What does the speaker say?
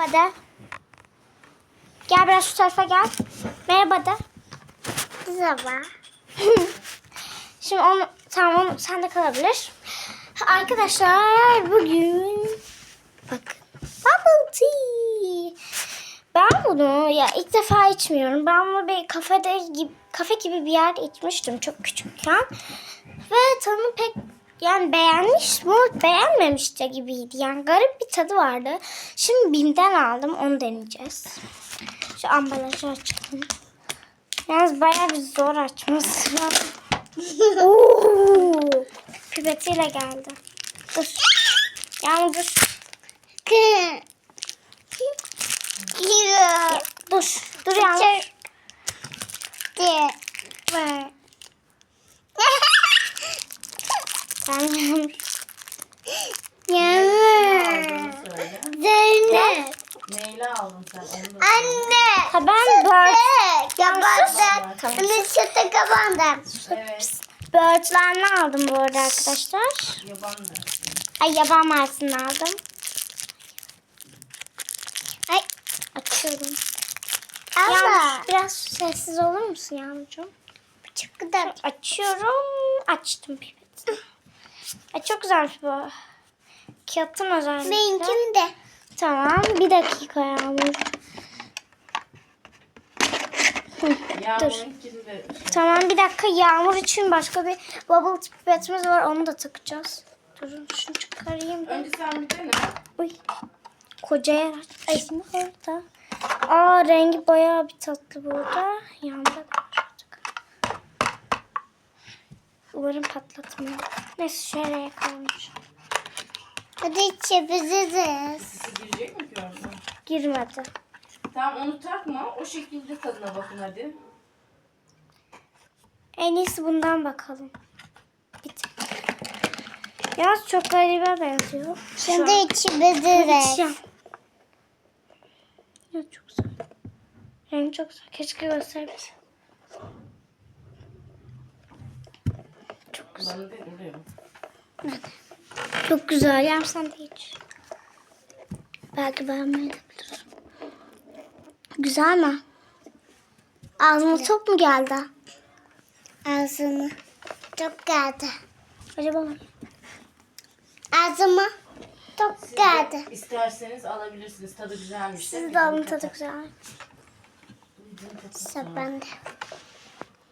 Merhaba de. Gel biraz şu tarafa gel. Merhaba de. Merhaba. Şimdi onu tamam onu sen de kalabilir. Arkadaşlar bugün bak bubble tea. Ben bunu ya ilk defa içmiyorum. Ben bunu bir kafede gibi kafe gibi bir yerde içmiştim çok küçükken. Ve tadı pek yani beğenmiş mi beğenmemiş de gibiydi. Yani garip bir tadı vardı. Şimdi Bim'den aldım onu deneyeceğiz. Şu ambalajı açalım. Yalnız bayağı bir zor açması lazım. Pipetiyle geldi. Dur. Yani dur. Dur. Dur yani. De. Sen yanlış. Zeynep. Neyle aldın sen? Onu da Anne. Ha ben bird, Kapandım. Tamam. Anne çıtı kapandım. Evet. bird'lerini aldım bu arada arkadaşlar. Yaban da. Ay yaban mersini aldım. Ay. Açıyorum. Yağmur biraz sessiz olur musun Yağmurcuğum? Çok da. Açıyorum. Açtım pipeti. Ay çok güzelmiş bu. Kağıtın özellikle. Benimkim de. Tamam bir dakika Yağmur. İkisi de. Tamam bir dakika Yağmur için başka bir bubble pipetimiz var onu da takacağız. Durun şunu çıkarayım. ben. Önce sen bir dene. Uy. Koca yer açmışsın orada. Aa rengi bayağı bir tatlı burada. Yanında Umarım patlatmıyor. Neyse şöyle kalmış. Hadi içebiliriz. Girecek mi ki orada? Girmedi. Tamam onu takma. O şekilde tadına bakın hadi. En iyisi bundan bakalım. Bit. Yalnız çok garibe benziyor. Şimdi içebiliriz. İçeceğim. Ya çok güzel. Rengi çok güzel. Keşke gösterebilsem. Güzel. Oraya bak. Çok güzel. Yem sen de iç. Belki beğenmeyebilir. Güzel mi? Ağzına top mu geldi? Ağzıma. Çok geldi. Acaba mı? Ağzıma. Çok Siz geldi. de isterseniz alabilirsiniz. Tadı güzelmiş. Siz de alın tadı güzel. Sıra bende.